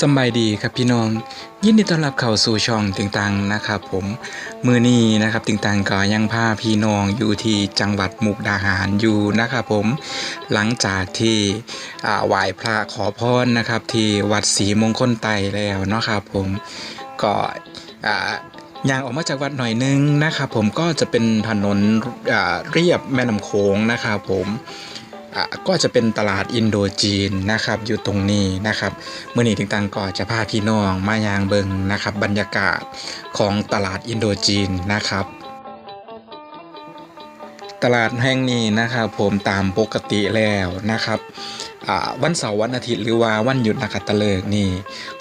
สบายดีครับพี่น้อง ยินดีต้อนรับเข้าสู่ช่องติงตังนะครับผมมือนี้นะครับติงตังก็ยังพาพี่น้องอยู่ที่จังหวัดมุกดาหารอยู่นะครับผมหลังจากที่ไหว้พระขอพรนะครับที่วัดศรีมงคลไตแล้วเนาะครับผมก็ย่างออกมาจากวัดหน่อยนึงนะครับผมก็จะเป็นถนนเรียบแม่น้ำโขงนะครับผม ก็จะเป็นตลาดอินโดจีนนะครับอยู่ตรงนี้นะครับเมื่อนี้ติงตังก็จะพาพี่น้องมายางเบิงนะครับบรรยากาศของตลาดอินโดจีนนะครับ ตลาดแห่งนี้นะครับผมตามปกติแล้วนะครับวันเสาร์วันอาทิตย์หรือว่าวันหยุดนักขัตฤกษ์นี่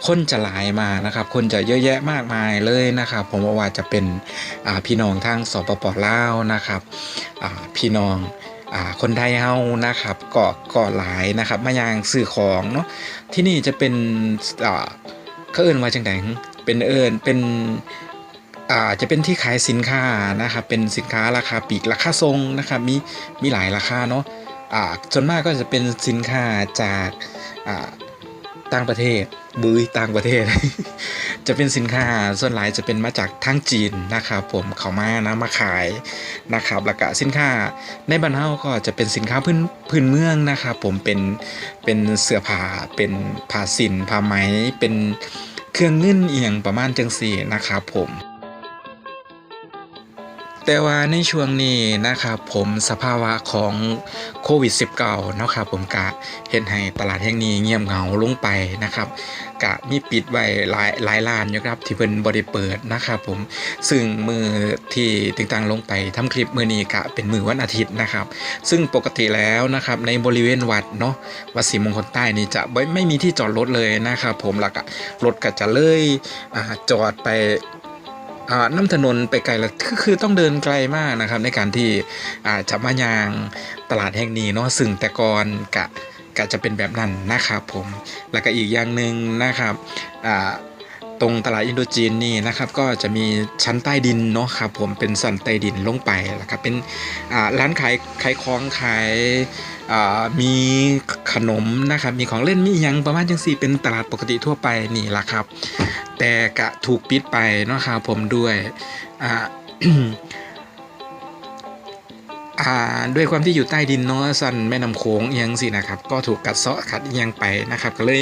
คนจะหลายมานะครับ คนจะเยอะแยะมากมายเลยนะครับ ผมว่าจะเป็นพี่น้องทางสปปลาวนะครับพี่น้อง คนไทยเฮานะครับก็ก็หลายนะครับมายังซื้อของเนาะที่นี่จะเป็นอ่าเขาเอิ้นว่าจังไดเป็นเอิ้นเป็นอ่าจะเป็นที่ขายสินค้านะครับเป็นสินค้าราคาปีกราคาทรงนะครับมีมีหลายราคาเนาะอ่าส่วนมากก็จะเป็นสินค้าจากอ่าต่างประเทศบุยต่างประเทศ จะเป็นสินค้าส่วนหลายจะเป็นมาจากทางจีนนะครับผมเขามานะมาขายนะครับแล้วก็สินค้าในบ้านเฮาก็จะเป็นสินค้าพื้นพื้นเมืองนะครับผมเป็นเป็นเสื้อผ้าเป็นผ้าสินผ้าไหมเป็นเครื่องเงินเอียงประมาณจังสี่นะครับผม แต่ว่าในช่วงนี้นะครับผมสภาวะของโควิด -19 เนาะครับผมกะเห็นให้ตลาดแห่งนี้เงียบเหงาลงไปนะครับกะมีปิดไว้หลายหลายร้านอยู่ครับที่เพิ่นบ่ได้เปิดนะครับผมซึ่งมือที่ติงตังลงไปทำคลิปมือนี้กะเป็นมือวันอาทิตย์นะครับ ซึ่งปกติแล้วนะครับในบริเวณวัดเนาะวัดศรีมงคลใต้นี่จะไม่ไม่มีที่จอดรถเลยนะครับผมแล้วก็รถก็จะเลยอจอดไป น้ำถนนไปไกลแล้วคือต้องเดินไกลมากนะครับ ในการที่จะมายางตลาดแห่งนี้เนาะซึ่งแต่ก่อนกะกะจะเป็นแบบนั้นนะครับผมแล้วก็อีกอย่างหนึ่งนะครับตรงตลาดอินโดจีนนี่นะครับก็จะมีชั้นใต้ดินเนาะครับผมเป็นสันใต้ดินลงไปแล้วครับเป็นร้านขายขายของขายมีขนมนะครับมีของเล่นมียังประมาณจังสี่เป็นตลาดปกติทั่วไปนี่แหละครับ แต่กะถูกปิดไปเนาะครับผมด้วยอ่าด้วยความที่อยู่ใต้ดินเนาะสันแม่น้ำโขงเอียงสินะครับ ก็ถูกกัดเซาะขัดเอียงไปนะครับ ก็เลย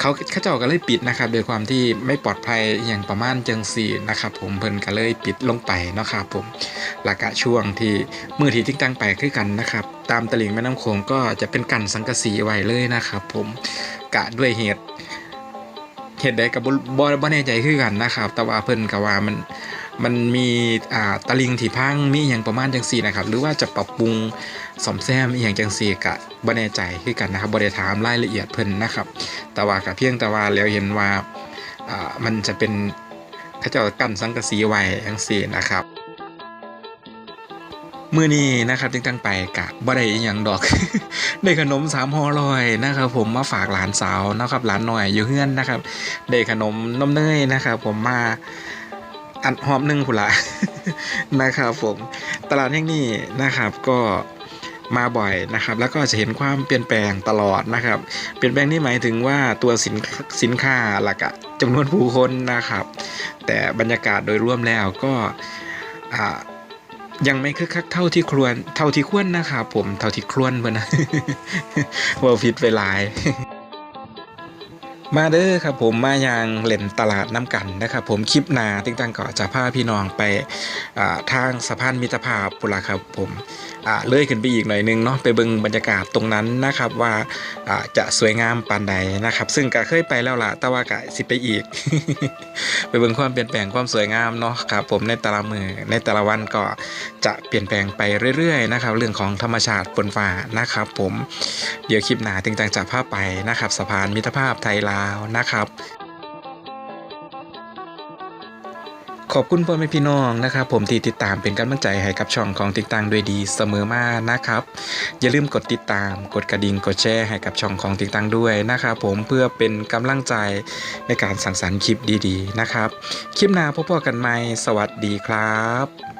เขาเขาเจ้าก็เลยปิดนะครับ โดยความที่ไม่ปลอดภัยอย่างประมาณจังสี่นะครับ ผมเพิ่นก็เลยปิดลงไปเนาะครับผมหลักะช่วงที่มือที่ทิ้งตั้งไปคือกันนะครับ ตามตลิ่งแม่น้ำโขงก็จะเป็นกันสังกะสีไว้เลยนะครับ ผมกะด้วยเหตุ เหตุใดกับบ่บ่แน่ใจคือกันนะครับ แต่ว่าเพิ่นก็ว่ามันมันมีอ่าตะลิงที่พังมีอย่างประมาณจังซี่นะครับ หรือว่าจะปรับปรุงซ่อมแซมอีหยังจังซี่ก็บ่แน่ใจคือกันนะครับบ่ได้ถามรายละเอียดเพิ่นนะครับ แต่ว่าก็เพียงแต่ว่าแล้วเห็นว่าอ่ามันจะเป็นเขาเจ้ากั้นสังกะสีไว้จังซี่นะครับ มื้อนี้นะครับจึงตั้งไปกะบ่ได้อีหยังดอก ได้ขนมสามห่อลอยนะครับ ผมมาฝากหลานสาวนะครับหลานหน่อยอยู่เฮือนนะครับได้ขนมนมเนยนะครับ ผมมาอันหอมหนึ่งผุละนะครับ ผมตลาดแห่งนี้นะครับก็มาบ่อยนะครับ แล้วก็จะเห็นความเปลี่ยนแปลงตลอดนะครับ เปลี่ยนแปลงนี่หมายถึงว่าตัวสินสินค้าหลักอะจำนวนผู้คนนะครับ แต่บรรยากาศโดยรวมแล้วก็อ่า ยังไม่คึกคักเท่าที่ควร เท่าที่ควรนะครับผม เท่าที่ควรเพื่อนนะว่าผิดไปหลาย มาเด้อครับผมมายังเล่นตลาดน้ำกันนะครับผมคลิปหนาติ้งตังก็จะพาพี่น้องไปทางสะพานมิตรภาพปุระครับผมเลื่อยขึ้นไปอีกหน่อยนึงเนาะไปเบิ่งบรรยากาศตรงนั้นนะครับว่าจะสวยงามปานใดนะครับ ซึ่งก็เคยไปแล้วล่ะแต่ว่าก็สิไปอีก ไปเบิ่งความเปลี่ยนแปลงความสวยงามเนาะครับผมในแต่ละมือในแต่ละวันก็จะเปลี่ยนแปลงไปเรื่อยๆนะครับเรื่องของธรรมชาติบนฟ้านะครับ ผมเดี๋ยวคลิปหนาติงตังจะพาไปนะครับสะพานมิตรภาพไทยลาวนะครับขอบคุณพ่อแม่พี่น้องนะครับ ผมที่ติดตามเป็นกำลังใจให้กับช่องของติดตังด้วยดีเสมอมานะครับ อย่าลืมกดติดตามกดกระดิ่งกดแชร์ให้กับช่องของติดตังด้วยนะครับผมเพื่อเป็นกำลังใจในการสั่งสรรค์คลิปดีๆนะครับ คลิปหน้าพบกันใหม่สวัสดีครับ